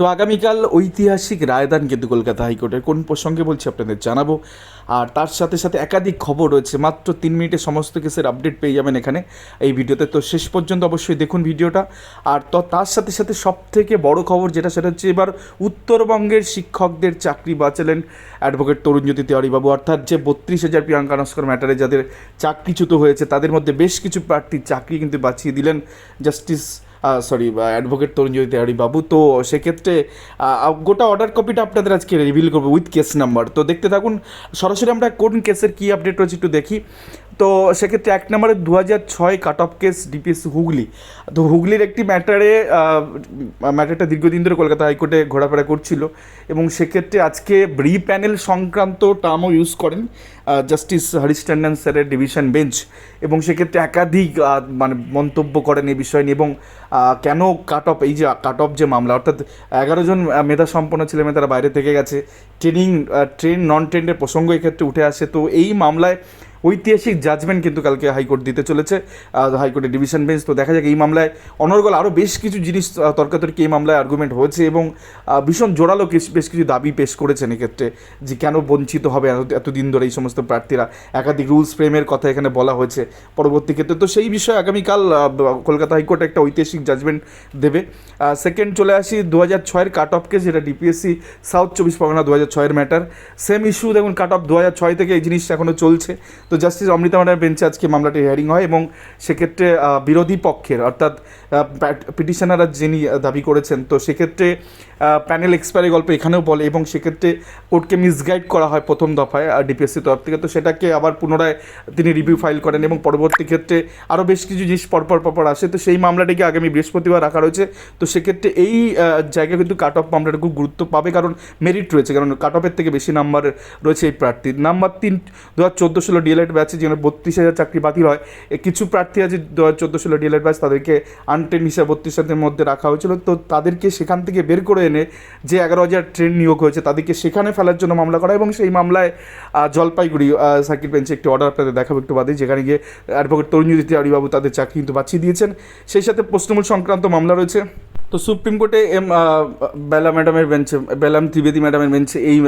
তো আগামীকাল ঐতিহাসিক রায়দান কিন্তু কলকাতা হাইকোর্টের। কোন প্রসঙ্গে বলছি আপনাদের জানাব। আর তার সাথে সাথে একাধিক খবর রয়েছে। মাত্র তিন মিনিটে সমস্ত কেসের আপডেট পেয়ে যাবেন এখানে এই ভিডিওতে। তো শেষ পর্যন্ত অবশ্যই দেখুন ভিডিওটা। আর তো তার সাথে সাথে সব থেকে বড় খবর যেটা, সেটা হচ্ছে এবার উত্তরবঙ্গের শিক্ষকদের চাকরি বাঁচালেন অ্যাডভোকেট তরুণজ্যোতি তিওয়ারিবাবু। অর্থাৎ যে বত্রিশ হাজার প্রিয়াঙ্কা নস্কর ম্যাটারে যাদের চাকরিচ্যুত হয়েছে, তাদের মধ্যে বেশ কিছু প্রার্থীর চাকরি কিন্তু বাঁচিয়ে দিলেন justice sorry advocate Tarunjyoti Tiwari বাবু। তো সেক্ষেত্রে গোটা অর্ডার কপিটা আপনাদের আজকে রিভিল করব উইথ কেস নাম্বার তো দেখতে থাকুন, সরাসরি আমরা কোন কেসের কী আপডেট রয়েছে একটু দেখি। তো সেক্ষেত্রে এক নম্বরে দু হাজার ছয় cut off case DPS Hooghly. তো হুগলির একটি ম্যাটারে ম্যাটারটা দীর্ঘদিন ধরে কলকাতা হাইকোর্টে ঘোরাফেরা করছিল এবং সেক্ষেত্রে আজকে ব্রি প্যানেল সংক্রান্ত টার্মও ইউজ করেন জাস্টিস হরিশ ট্যান্ডন স্যারের ডিভিশন বেঞ্চ এবং সেক্ষেত্রে একাধিক মানে মন্তব্য করেন এই বিষয় নিয়ে এবং কেন কাট অফ এই যে কাট অফ যে মামলা, অর্থাৎ এগারো জন মেধা সম্পন্ন ছেলেমেয়ে তারা বাইরে থেকে গেছে। ট্রেনিং ট্রেন নন ট্রেনের প্রসঙ্গ এক্ষেত্রে উঠে আসে। তো এই মামলায় ঐতিহাসিক জাজমেন্ট কিন্তু কালকে হাইকোর্ট দিতে চলেছে। হাইকোর্টের ডিভিশন বেঞ্চ তো দেখা যাক এই মামলায় অনর্গল আরও বেশ কিছু জিনিস তর্কাতর্কি এই মামলায় আর্গুমেন্ট হয়েছে এবং ভীষণ জোরালো বেশ কিছু দাবি পেশ করেছেন এক্ষেত্রে যে কেন বঞ্চিত হবে এত- এতদিন ধরে এই সমস্ত প্রার্থীরা। একাধিক রুলস ফ্রেমের কথা এখানে বলা হয়েছে পরবর্তী ক্ষেত্রে। তো সেই বিষয়ে আগামীকাল কলকাতা হাইকোর্ট একটা ঐতিহাসিক জাজমেন্ট দেবে। সেকেন্ড চলে আসি দু হাজার ছয়ের কাট অফ কেস যেটা ডিপিএসসি সাউথ চব্বিশ পরগনা দু হাজার ছয়ের ম্যাটার সেম ইস্যু দেখুন কাট অফ দু হাজার ছয় থেকে এই জিনিসটা এখনও চলছে। তো জাস্টিস অমৃতা ম্যাডামের বেঞ্চে আজকে মামলাটি হিয়ারিং হয় এবং সেক্ষেত্রে বিরোধী পক্ষের, অর্থাৎ পিটিশনাররা যিনি দাবি করেছেন, তো সেক্ষেত্রে প্যানেল এক্সপায়ারি গল্প এখানেও বলে এবং সেক্ষেত্রে কোর্টকে মিসগাইড করা হয় প্রথম দফায় ডিপিএসসি তরফ থেকে। তো সেটাকে আবার পুনরায় তিনি রিভিউ ফাইল করেন এবং পরবর্তী ক্ষেত্রে আরও বেশ কিছু জিনিস পরপর পরপর আসে। তো সেই মামলাটিকে আগামী বৃহস্পতিবার রাখা রয়েছে। তো সেক্ষেত্রে এই জায়গায় কিন্তু কাট অফ মামলাটা খুব গুরুত্ব পাবে কারণ মেরিট রয়েছে, কারণ কাট অফের থেকে বেশি নাম্বার রয়েছে এই প্রার্থীর। নাম্বার তিন, দু হাজার চোদ্দ ষোলো ডিএলএড ব্যাচে যেন বত্রিশ হাজার চাকরি বাতিল হয়। কিছু প্রার্থী আছে, দু হাজার চোদ্দ ষোলো ডিএলএড ব্যাচ তাদেরকে আনটেন হিসাবে বত্রিশ হাজারের মধ্যে রাখা হয়েছিল। তো তাদেরকে সেখান থেকে বের করে এনে যে এগারো হাজার ট্রেন নিয়োগ হয়েছে, তাদেরকে সেখানে ফেলার জন্য মামলা করা এবং সেই মামলায় জলপাইগুড়ি সার্কিট বেঞ্চে একটি অর্ডার আপনাদের দেখাবো একটু বাদে, যেখানে গিয়ে অ্যাডভোকেট তরুণজ্যোতি তিওয়ারিবাবু তাদের চাকরি কিন্তু বাঁচিয়ে দিয়েছেন। সেই সাথে প্রশ্নমূল সংক্রান্ত মামলা রয়েছে। তো সুপ্রিম কোর্টে বেলা ম্যাডামের বেঞ্চে, বেলাম ত্রিবেদী ম্যাডামের বেঞ্চে এই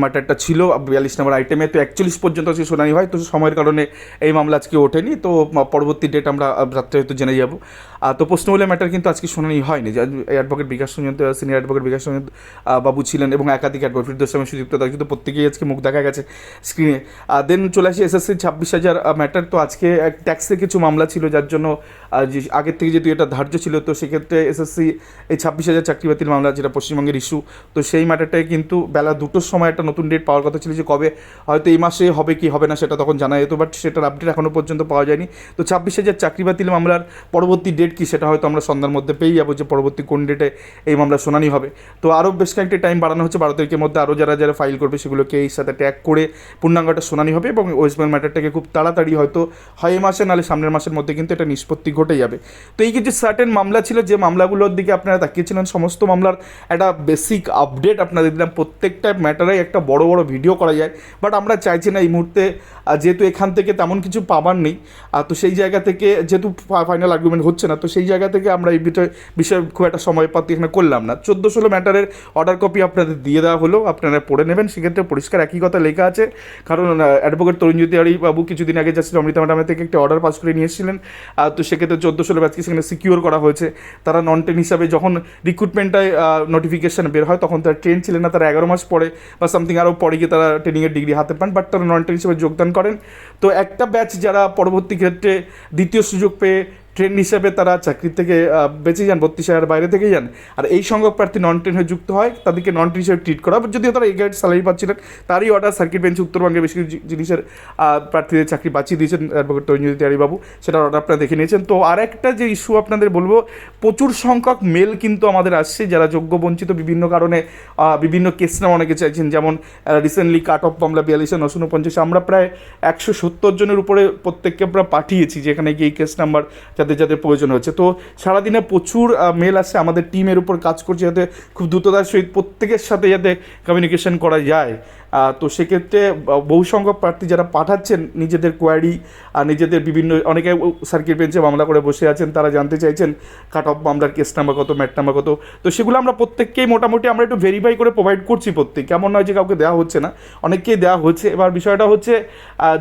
ম্যাটারটা ছিল বিয়াল্লিশ নম্বর আইটেমে তো একচল্লিশ পর্যন্ত আজকে শুনানি হয়, তো সময়ের কারণে এই মামলা আজকে ওঠেনি। তো পরবর্তী ডেট আমরা রাত্রে হয়তো জেনে যাব। তো প্রশ্নমূলের ম্যাটার কিন্তু আজকে শুনানি হয়নি। যে advocate Bikash Ranjan senior advocate Bikash Ranjan বাবু ছিলেন এবং একাধিক অ্যাডভোকেট ফিরদোস স্বামী সুযুক্ত তাদের কিন্তু প্রত্যেকেই আজকে মুখ দেখা গেছে স্ক্রিনে দেন চলে আসি এসএসসি ছাব্বিশ হাজার ম্যাটার তো আজকে এক ট্যাক্সের কিছু মামলা ছিল, যার জন্য আগের থেকে যেহেতু এটা ধার্য ছিল, তো সেক্ষেত্রে এসএসসি এই ছাব্বিশ হাজার চাকরি বাতিল মামলা, যেটা পশ্চিমবঙ্গের ইস্যু তো সেই ম্যাটারটায় কিন্তু বেলা দুটোর সময় একটা নতুন ডেট পাওয়ার কথা ছিল যে কবে হয়তো এই মাসে হবে কি হবে না সেটা তখন জানা যেত বাট সেটার আপডেট এখনও পর্যন্ত পাওয়া যায়নি। তো ছাব্বিশ হাজার চাকরি বাতিল মামলার পরবর্তী ডেট কি সেটা হয়তো আমরা সন্ধ্যার মধ্যে পেয়ে যাব যে পরবর্তী কোন ডেটে এই মামলা শুনানি হবে। তো আরও বেশ কয়েকটি টাইম বাড়ানো হচ্ছে, বারো তারিখের মধ্যে আরও যারা যারা ফাইল করবে সেগুলোকে এই সাথে ট্যাগ করে পূর্ণাঙ্গটা শুনানি হবে এবং ওয়েস্ট বেঙ্গল ম্যাটারটাকে খুব তাড়াতাড়ি হয়তো হয় এই মাসে, নাহলে সামনের মাসের মধ্যে কিন্তু এটা নিষ্পত্তি ঘটে যাবে। তো এই কিছু সার্টেন মামলা ছিল, যে মামলাগুলোর দিকে আপনারা তাকিয়েছিলেন, সমস্ত মামলার একটা বেসিক আপডেট আপনাদের দিলাম। প্রত্যেকটা ম্যাটারে একটা বড় বড় ভিডিও করা যায়। বাট আমরা চাইছি না এই মুহূর্তে যেহেতু এখান থেকে তেমন কিছু পাবার নেই তো সেই জায়গা থেকে যেহেতু ফাইনাল আর্গুমেন্ট হচ্ছে না তো সেই জায়গা থেকে আমরা এই বিষয়ে বিষয়ে খুব একটা সময় পাতি এখানে করলাম না। চোদ্দ ষোলো ম্যাটারের অর্ডার কপি আপনাদের দিয়ে দেওয়া হলো, আপনারা পড়ে নেবেন। সেক্ষেত্রে পরিষ্কার একই কথা লেখা আছে। কারণ অ্যাডভোকেট তরুণজ্যোতি আরি বাবু কিছুদিন আগে জাস্টিস অমৃতা ম্যাডামের থেকে একটি অর্ডার পাস করে নিয়ে এসেছিলেন। তো সেক্ষেত্রে চোদ্দ ষোলো ব্যাচকে সেখানে সিকিউর করা হয়েছে। তারা নন টেন হিসাবে যখন রিক্রুটমেন্টটায় নোটিফিকেশন বের হয়, তখন তারা ট্রেন ছিলেন না, তারা এগারো মাস পরে বা সামথিং আরও পরে গিয়ে তারা ট্রেনিংয়ের ডিগ্রি হাতে পান বাট তারা নন টেন হিসেবে যোগদান করেন। তো একটা ব্যাচ যারা পরবর্তী ক্ষেত্রে দ্বিতীয় সুযোগ পেয়ে ট্রেন হিসেবে তারা চাকরি থেকে বেঁচে যান, বত্রিশ হাজার বাইরে থেকে যান। আর এই সংখ্যক প্রার্থী নন ট্রেন হয়ে যুক্ত হয়, তাদেরকে নন ট্রেন হিসেবে ট্রিট করা যদিও তারা এই গাইড স্যালারি পাচ্ছিলেন, তারই অর্ডার সার্কিট বেঞ্চ উত্তরবঙ্গে বেশ কিছু জিনিসের প্রার্থীদের চাকরি বাঁচিয়ে দিয়েছেন অ্যাডভোকেট তরুণজ্যোতি তিওয়ারিবাবু সেটার অর্ডার আপনারা দেখে নিয়েছেন। তো আর একটা যে ইস্যু আপনাদের বলব, প্রচুর সংখ্যক মেল কিন্তু আমাদের আসছে, যারা যোগ্য, বঞ্চিত, বিভিন্ন কারণে বিভিন্ন কেস নাম অনেকে চাইছেন। যেমন রিসেন্টলি কাট অফ মামলা বিয়াল্লিশে নশো উনপঞ্চাশ। আমরা প্রায় একশো সত্তর জনের উপরে প্রত্যেককে আমরা পাঠিয়েছি, যেখানে গিয়ে এই কেস নাম্বার যাদের যাদের প্রয়োজন হচ্ছে তো সারাদিনে প্রচুর মেল আসে আমাদের টিমের উপর কাজ করছে যাতে খুব দ্রুততার সহিত প্রত্যেকের সাথে যাতে কমিউনিকেশন করা যায়। তো সেক্ষেত্রে আহ, বহু সংখ্যক প্রার্থী যারা পাঠাচ্ছেন নিজেদের কোয়ারি আর নিজেদের বিভিন্ন অনেকে সার্কিট বেঞ্চে মামলা করে বসে আছেন তারা জানতে চাইছেন কাট অফ মামলার কেস নাম্বার কত ম্যাট নাম্বার কত। তো সেগুলো আমরা প্রত্যেককেই মোটামুটি আমরা একটু ভেরিফাই করে প্রোভাইড করছি প্রত্যেক কেমন নয় যে কাউকে দেওয়া হচ্ছে না অনেককেই দেওয়া হচ্ছে। এবার বিষয়টা হচ্ছে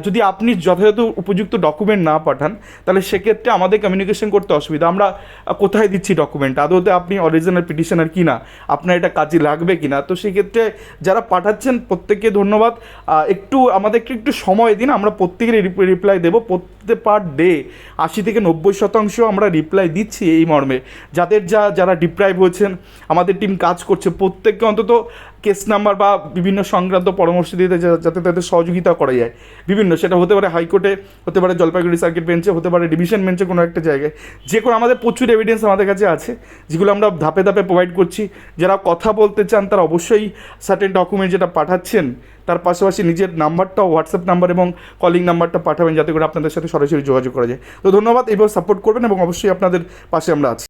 যদি আপনি যথাযথ উপযুক্ত ডকুমেন্ট না পাঠান তাহলে সেক্ষেত্রে আমাদের কমিউনিকেশন করতে অসুবিধা। আমরা কোথায় দিচ্ছি ডকুমেন্ট আদৌতে আপনি অরিজিনাল পিটিশনার কি না আপনার এটা কাজে লাগবে কি না তো সেক্ষেত্রে যারা পাঠাচ্ছেন প্রত্যেককে ধন্যবাদ। একটু, আমাদেরকে একটু সময় দিন, আমরা প্রত্যেকের রিপ্লাই দেবো। প্রত্যেক পার ডে আশি থেকে নব্বই শতাংশ আমরা রিপ্লাই দিচ্ছি এই মর্মে। যাদের যা, যারা ডিপ্রাইভ হয়েছেন, আমাদের টিম কাজ করছে, প্রত্যেককে অন্তত কেস নাম্বার বা বিভিন্ন সংক্রান্ত পরামর্শ দিতে যাতে তাদের সহযোগিতা করা যায়। বিভিন্ন, সেটা হতে পারে হাইকোর্টে, হতে পারে জলপাইগুড়ি সার্কিট বেঞ্চে, হতে পারে ডিভিশন বেঞ্চে কোনো একটা জায়গায়। যে কোনো আমাদের প্রচুর এভিডেন্স আমাদের কাছে আছে, যেগুলো আমরা ধাপে ধাপে প্রোভাইড করছি। যারা কথা বলতে চান, তারা অবশ্যই সার্টেন ডকুমেন্ট যেটা পাঠাচ্ছেন, তার পাশাপাশি নিজের নাম্বারটাও হোয়াটসঅ্যাপ নাম্বার এবং কলিং নাম্বারটা পাঠাবেন, যাতে করে আপনাদের সাথে সরাসরি যোগাযোগ করা যায়। তো ধন্যবাদ এইভাবে সাপোর্ট করবেন এবং অবশ্যই আপনাদের পাশে আমরা আছি।